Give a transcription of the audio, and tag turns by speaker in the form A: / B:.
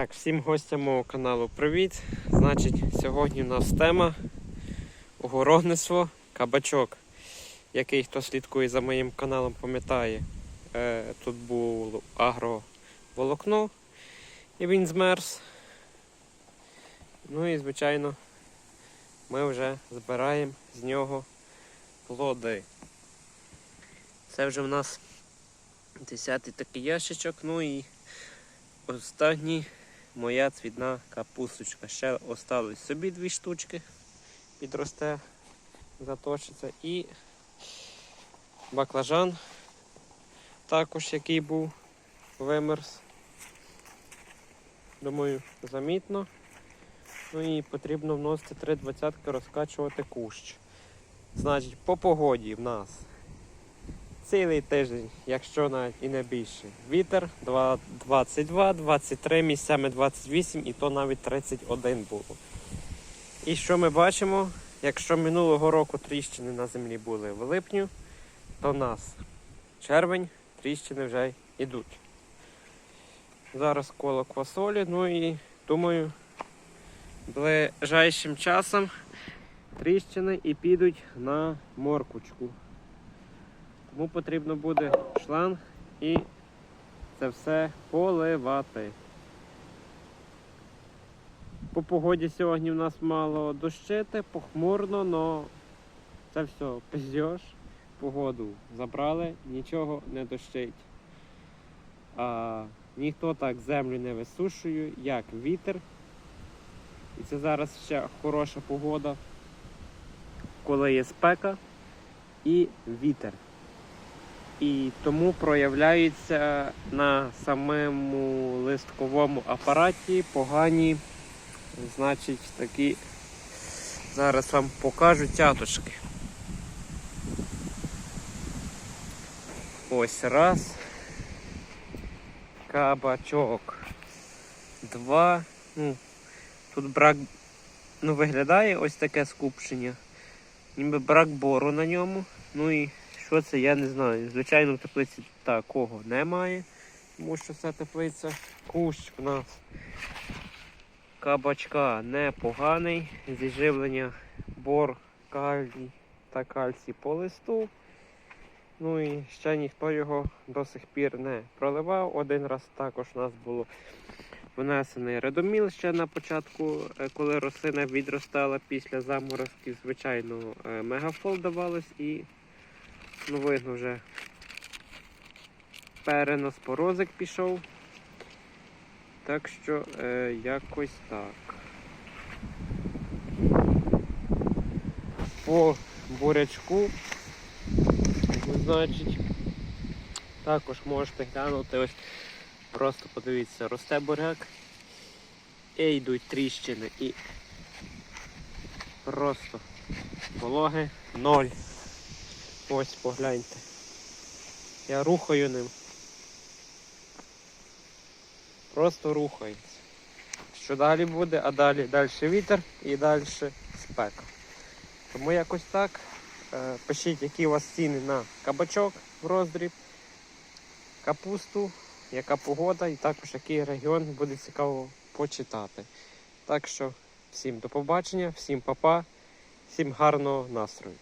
A: Так, всім гостям мого каналу привіт. Значить, сьогодні у нас тема огородництво кабачок. Який хто слідкує за моїм каналом, пам'ятає, е, тут було агроволокно і він змерз. Ну і звичайно, ми вже збираємо з нього плоди. Це вже в нас 10 такий ящичок, ну і останній моя цвітна капусточка. Ще осталось собі дві штучки, підросте, заточиться. І баклажан також, який був вимерз. Думаю, замітно. Ну і потрібно вносити 3 двадцятки розкачувати кущ. Значить, по погоді в нас цілий тиждень, якщо навіть і не більше. Вітер 22, 23, місцями 28 і то навіть 31 було. І що ми бачимо? Якщо минулого року тріщини на землі були в липню, то в нас червень, тріщини вже йдуть. Зараз коло квасолі, ну і думаю, ближайшим часом тріщини і підуть на моркучку. Тому потрібно буде шланг і це все поливати. По погоді сьогодні в нас мало дощити, похмурно, але це все пиздєш. Погоду забрали, нічого не дощить. А ніхто так землю не висушує, як вітер. І це зараз ще хороша погода, коли є спека і вітер і тому проявляються на самому листковому апараті погані, значить, такі, зараз вам покажу тяточки. Ось раз. Кабачок. Два. Ну, тут брак, ну, виглядає ось таке скупчення. Ніби брак бору на ньому. Ну і що це, я не знаю. Звичайно, в теплиці такого немає, тому що це теплиця кущ у нас кабачка непоганий. Зіживлення бор, калій та кальцій по листу. Ну і ще ніхто його до сих пір не проливав. Один раз також у нас було внесений редоміл ще на початку, е, коли рослина відростала після заморозків. Звичайно, е, мегафол давалось і Ну, видно вже перенос порозик пішов. Так що е, якось так. По бурячку, значить, також можете глянути, ось просто подивіться, росте буряк і йдуть тріщини і просто вологи ноль. Ось погляньте. Я рухаю ним. Просто рухається. Що далі буде, а далі далі вітер і далі спека. Тому якось так. Е, Пишіть, які у вас ціни на кабачок в роздріб, капусту, яка погода і також який регіон буде цікаво почитати. Так що всім до побачення, всім па-па, всім гарного настрою.